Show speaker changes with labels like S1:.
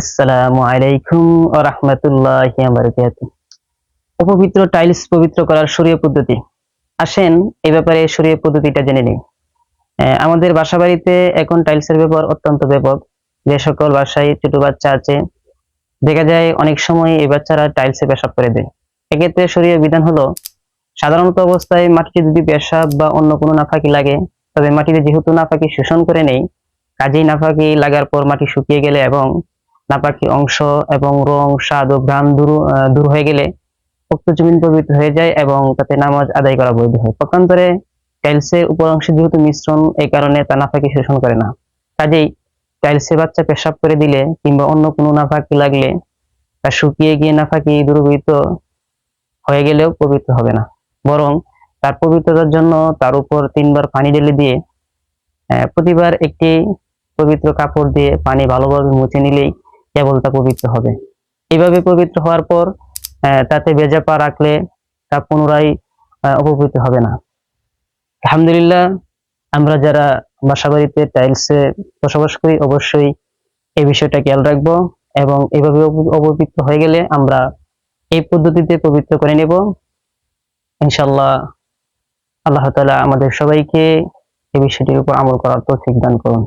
S1: আসসালামু আলাইকুম রাহমাতুল্লাহি অপবিত্র টাইলস পবিত্র করার শরীয় পদ্ধতি। আসেন এই ব্যাপারে শরীয় পদ্ধতিটা জেনে নিই। আমাদের বাসা বাড়িতে এখন টাইলসের ব্যবহার অত্যন্ত ব্যাপক। যে সকল বাসায় ছোট বাচ্চা আছে, দেখা যায় অনেক সময় এই বাচ্চারা টাইলসে পেশাব করে দেয়। এক্ষেত্রে শরীয় বিধান হলো, সাধারণত অবস্থায় মাটিতে যদি পেশাব বা অন্য কোনো নাফাকি লাগে, তবে মাটিতে যেহেতু নাফাকি শোষণ করে নেই, কাজেই নাফাকি লাগার পর মাটি শুকিয়ে গেলে এবং নাপাকি অংশ এবং রং স্বাদ ও ঘ্রাণ দূর দূর হয়ে গেলে উক্ত জমিন পবিত্র হয়ে যায় এবং তাতে নামাজ আদায় করা বৈধ হয়। পক্ষান্তরে টাইলসের উপর অংশে যেহেতু মিশ্রণ, এই কারণে তা নাফাকি শোষণ করে না। কাজেই টাইলসের বাচ্চা পেশাব করে দিলে কিংবা অন্য কোনো নাফাকি লাগলে তা শুকিয়ে গিয়ে নাফাকি দূরীভূত হয়ে গেলেও পবিত্র হবে না। বরং তার পবিত্রতার জন্য তার উপর তিনবার পানি ঢেলে দিয়ে প্রতিবার একটি পবিত্র কাপড় দিয়ে পানি ভালোভাবে মুছে নিলেই কেবল তা পবিত্র হবে। এইভাবে পবিত্র হওয়ার পর তাতে ভেজা পা রাখলে তা পুনরায় অপবিত্র হবে না। আলহামদুলিল্লাহ, আমরা যারা বাসা বাড়িতে টাইলসে বসবাস করি, অবশ্যই এই বিষয়টা খেয়াল রাখব এবং এভাবে অপ- অপবিত্র হয়ে গেলে আমরা এই পদ্ধতিতে পবিত্র করে নেব। ইনশাল্লাহ আল্লাহ তাআলা আমাদের সবাইকে এই বিষয়টির উপর আমল করার তৌফিক দান করুন।